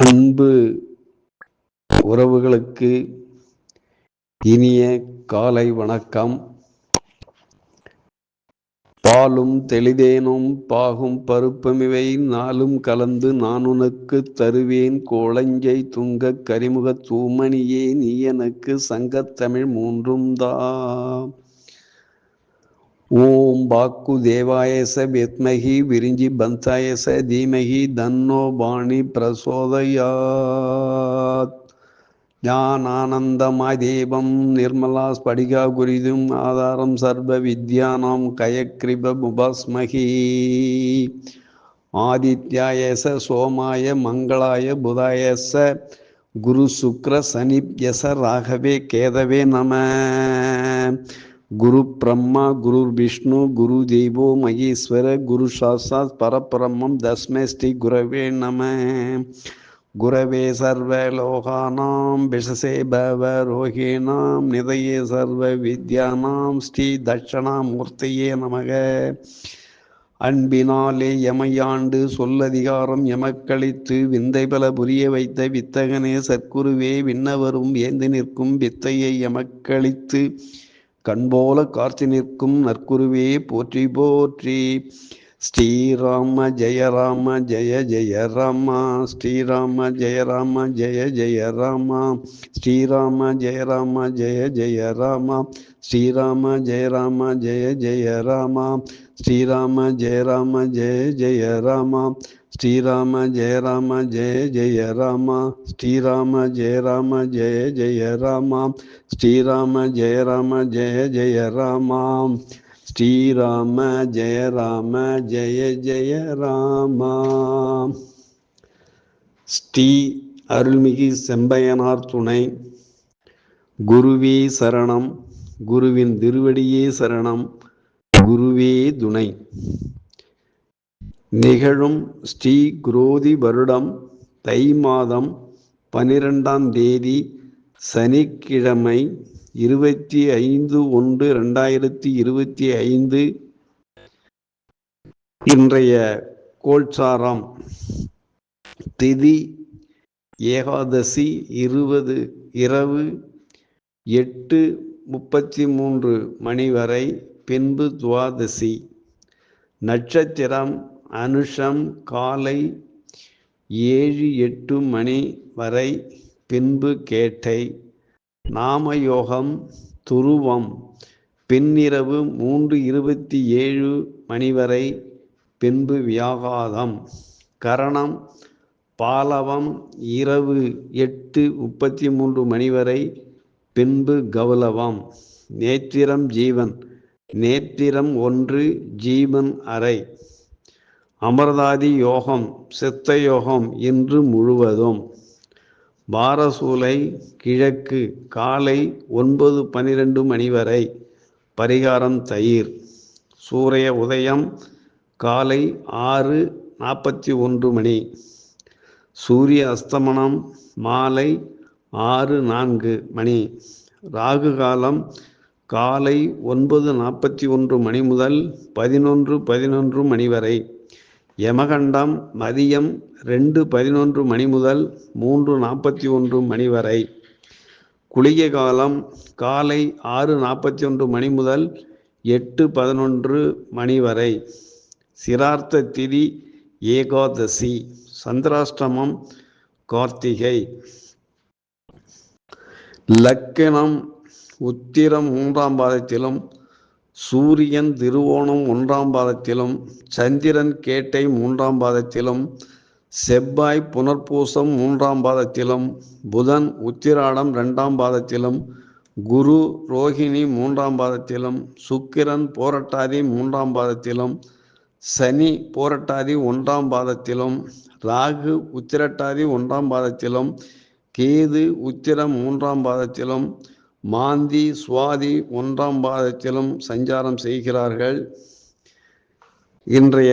அன்பு உறவுகளுக்கு இனிய காலை வணக்கம். பாலும் தெளிதேனும் பாகும் பருப்பமிவை நாளும் கலந்து நான் உனக்கு தருவேன். கோளஞ்சை துங்க கரிமுக தூமணியே நீ எனக்கு சங்கத்தமிழ் மூன்றும் தான் ஓம் பாக்கு தேவாயச வித்மகி விரிஞ்சி பந்தாயச தீமகி தன்னோ பாணி பிரசோதயாத். ஞானானந்தமாய் தேவம் நிர்மலா ஸ்படிகா குரிதும் ஆதாரம் சர்வ வித்யானாம் கயக்ரிப முபாஸ்மகி. ஆதித்யாயச சோமாய மங்களாய புதாயச குரு சுக்ர சனிப்யச ராகவே கேதவே நம. குரு பிரம்மா குரு விஷ்ணு குரு தெய்வோ மகேஸ்வர குரு சாஸ்தாத் பரபிரம்மம் தஸ்மே ஸ்ரீ குரவே நம. குரவே சர்வலோகானாம் விஷசே பவ ரோகிணாம் நிதயே சர்வ வித்யானாம் ஸ்ரீ தட்சணாமூர்த்தியே நமக. அன்பினாலே எமையாண்டு சொல்லதிகாரம் எமக்களித்து விந்தை பல புரிய வைத்த வித்தகனே சற்குருவே விண்ணவரும் ஏந்து நிற்கும் வித்தையை எமக்களித்து கண்போல கார்த்தி நிற்கும் நற்குருவே போற்றி போற்றி. ஸ்ரீராம ஜெய ராம ஜெய ஜெய ராமா. ஸ்ரீராம ஜெய ராம ஜெய ஜெய ராமா. ஸ்ரீராம ஜெய ராம ஜெய ஜெய ராமா. ஸ்ரீராம ஜெய ராம ஜெய ஜெய ராமா. ஸ்ரீராம ஜெய ராம ஜெய ஜெய ராமா. ஸ்ரீராம ஜெய ராம ஜெய ஜெய ராமா. ஸ்ரீராம ஜெய ராம ஜெய ஜெய ராமா. ஸ்ரீராம ஜெய ராம ஜெய ஜெய ராமா. ஸ்ரீராம ஜெய ராம ஜெய ஜெய ராமா. ஸ்ரீ அருள்மிகு செம்பையனார் துணை. குருவே சரணம். குருவின் திருவடியே சரணம். குருவே துணை. நிகழும் ஸ்ரீ குரோதி வருடம் தை மாதம் பனிரெண்டாம் தேதி சனிக்கிழமை இருபத்தி ஐந்து ஒன்று ரெண்டாயிரத்தி இருபத்தி ஐந்து. இன்றைய கோல்சாரம் திதி ஏகாதசி இருபது இரவு எட்டு முப்பத்தி மூன்று மணி வரை பின்பு துவாதசி. நட்சத்திரம் அனுஷம் காலை ஏழு எட்டு மணி வரை பின்பு கேட்டை. நாமயோகம் துருவம். பின்னிரவு மூன்று இருபத்தி ஏழு மணி வரை பின்பு வியாகாதம். கரணம் பாலவம் இரவு எட்டு முப்பத்தி மூன்று மணி வரை பின்பு கௌலவம். நேத்திரம் ஜீவன். நேத்திரம் ஒன்று ஜீவன் அறை. அமர்தாதி யோகம் சித்த யோகம் இன்று முழுவதும் பாரசூலை கிழக்கு காலை ஒன்பது பனிரெண்டு மணி வரை பரிகாரம் தயிர். சூரிய உதயம் காலை ஆறு நாற்பத்தி ஒன்று மணி. சூரிய அஸ்தமனம் மாலை ஆறு நான்கு மணி. ராகு காலம் காலை ஒன்பது நாற்பத்தி ஒன்று மணி முதல் பதினொன்று பதினொன்று மணி வரை. யமகண்டம் மதியம் ரெண்டு பதினொன்று மணி முதல் மூன்று நாற்பத்தி ஒன்று மணி வரை. குளிகை காலம் காலை ஆறு நாற்பத்தி ஒன்று மணி முதல் எட்டு பதினொன்று மணி வரை. சிரார்த்த திதி ஏகாதசி சந்திராஷ்டமம் கார்த்திகை. லக்கணம் உத்திரம் மூன்றாம் பாதத்திலும் சூரியன் திருவோணம் ஒன்றாம் பாதத்திலும் சந்திரன் கேட்டை மூன்றாம் பாதத்திலும் செவ்வாய் புனர்பூசம் மூன்றாம் பாதத்திலும் புதன் உத்திராடம் ரெண்டாம் பாதத்திலும் குரு ரோஹிணி மூன்றாம் பாதத்திலும் சுக்கிரன் போரட்டாதி மூன்றாம் பாதத்திலும் சனி போரட்டாதி ஒன்றாம் பாதத்திலும் ராகு உத்திரட்டாதி ஒன்றாம் பாதத்திலும் கேது உத்திரம் மூன்றாம் பாதத்திலும் மாந்தி சுவாதி ஒன்றாம் பாதத்திலும் சஞ்சாரம் செய்கிறார்கள். இன்றைய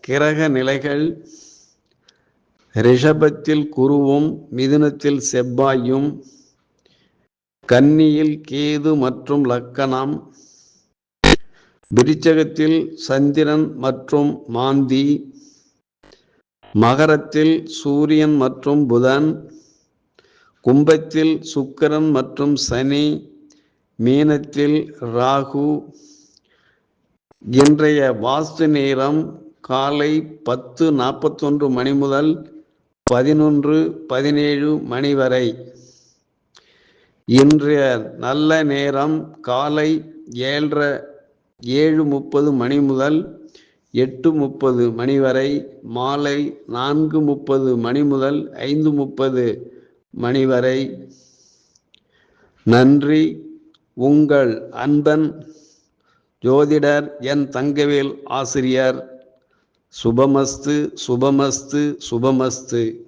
கிரக நிலைகள் ரிஷபத்தில் குருவும் மிதுனத்தில் செவ்வாயும் கன்னியில் கேது மற்றும் லக்கணம் விருச்சகத்தில் சந்திரன் மற்றும் மாந்தி மகரத்தில் சூரியன் மற்றும் புதன் கும்பத்தில் சுக்கரன் மற்றும் சனி மீனத்தில் ராகு இன்றைய வாஸ்து நேரம் காலை பத்து நாற்பத்தொன்று மணி முதல் பதினொன்று பதினேழு மணி வரை. இன்றைய நல்ல நேரம் காலை ஏழரை ஏழு முப்பது மணி முதல் எட்டு முப்பது மணி வரை. மாலை நான்கு முப்பது மணி முதல் ஐந்து முப்பது மணி வரை நன்றி. உங்கள் அன்பன் ஜோதிடர் என் தங்கவேல் ஆசிரியர். சுபமஸ்து சுபமஸ்து சுபமஸ்து.